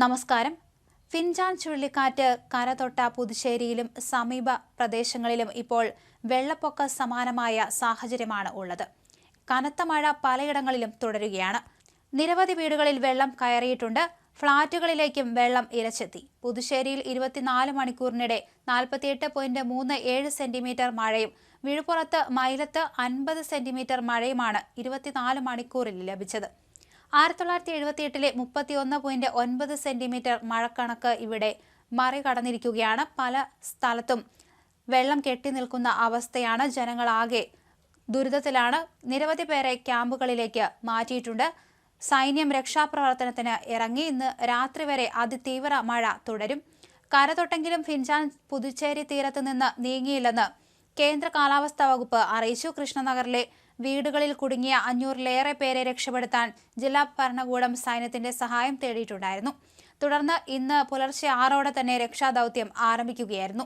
നമസ്കാരം. ഫിൻജാൻ ചുഴലിക്കാറ്റ് കരതൊട്ട പുതുശ്ശേരിയിലും സമീപ പ്രദേശങ്ങളിലും ഇപ്പോൾ വെള്ളപ്പൊക്ക സമാനമായ സാഹചര്യമാണ് ഉള്ളത്. കനത്ത മഴ പലയിടങ്ങളിലും തുടരുകയാണ്. നിരവധി വീടുകളിൽ വെള്ളം കയറിയിട്ടുണ്ട്. ഫ്ളാറ്റുകളിലേക്കും വെള്ളം ഇരച്ചെത്തി. പുതുശ്ശേരിയിൽ ഇരുപത്തിനാല് മണിക്കൂറിനിടെ നാൽപ്പത്തിയെട്ട് പോയിന്റ് മൂന്ന് ഏഴ് സെന്റിമീറ്റർ മഴയും വിഴുപ്പുറത്ത് മൈലത്ത് അൻപത് സെന്റിമീറ്റർ മഴയുമാണ് ഇരുപത്തിനാല് മണിക്കൂറിൽ ലഭിച്ചത്. ആയിരത്തി തൊള്ളായിരത്തി എഴുപത്തിയെട്ടിലെ മുപ്പത്തിയൊന്ന് പോയിന്റ് ഒൻപത് സെന്റിമീറ്റർ മഴക്കണക്ക് ഇവിടെ മറികടന്നിരിക്കുകയാണ്. പല സ്ഥലത്തും വെള്ളം കെട്ടി നിൽക്കുന്ന അവസ്ഥയാണ് ജനങ്ങളാകെ ദുരിതത്തിലാണ്. നിരവധി പേരെ ക്യാമ്പുകളിലേക്ക് മാറ്റിയിട്ടുണ്ട്. സൈന്യം രക്ഷാപ്രവർത്തനത്തിന് ഇറങ്ങി. ഇന്ന് രാത്രി വരെ അതിതീവ്ര മഴ തുടരും. കരതൊട്ടെങ്കിലും ഫിൻജാൻ പുതുച്ചേരി തീരത്ത് നിന്ന് നീങ്ങിയില്ലെന്ന് കേന്ദ്ര കാലാവസ്ഥാ വകുപ്പ് അറിയിച്ചു. കൃഷ്ണനഗറിലെ വീടുകളിൽ കുടുങ്ങിയ അഞ്ഞൂറിലേറെ പേരെ രക്ഷപ്പെടുത്താൻ ജില്ലാ ഭരണകൂടം സൈന്യത്തിന്റെ സഹായം തേടിയിട്ടുണ്ടായിരുന്നു. തുടർന്ന് ഇന്ന് പുലർച്ചെ ആറോടെ തന്നെ രക്ഷാദൌത്യം ആരംഭിക്കുകയായിരുന്നു.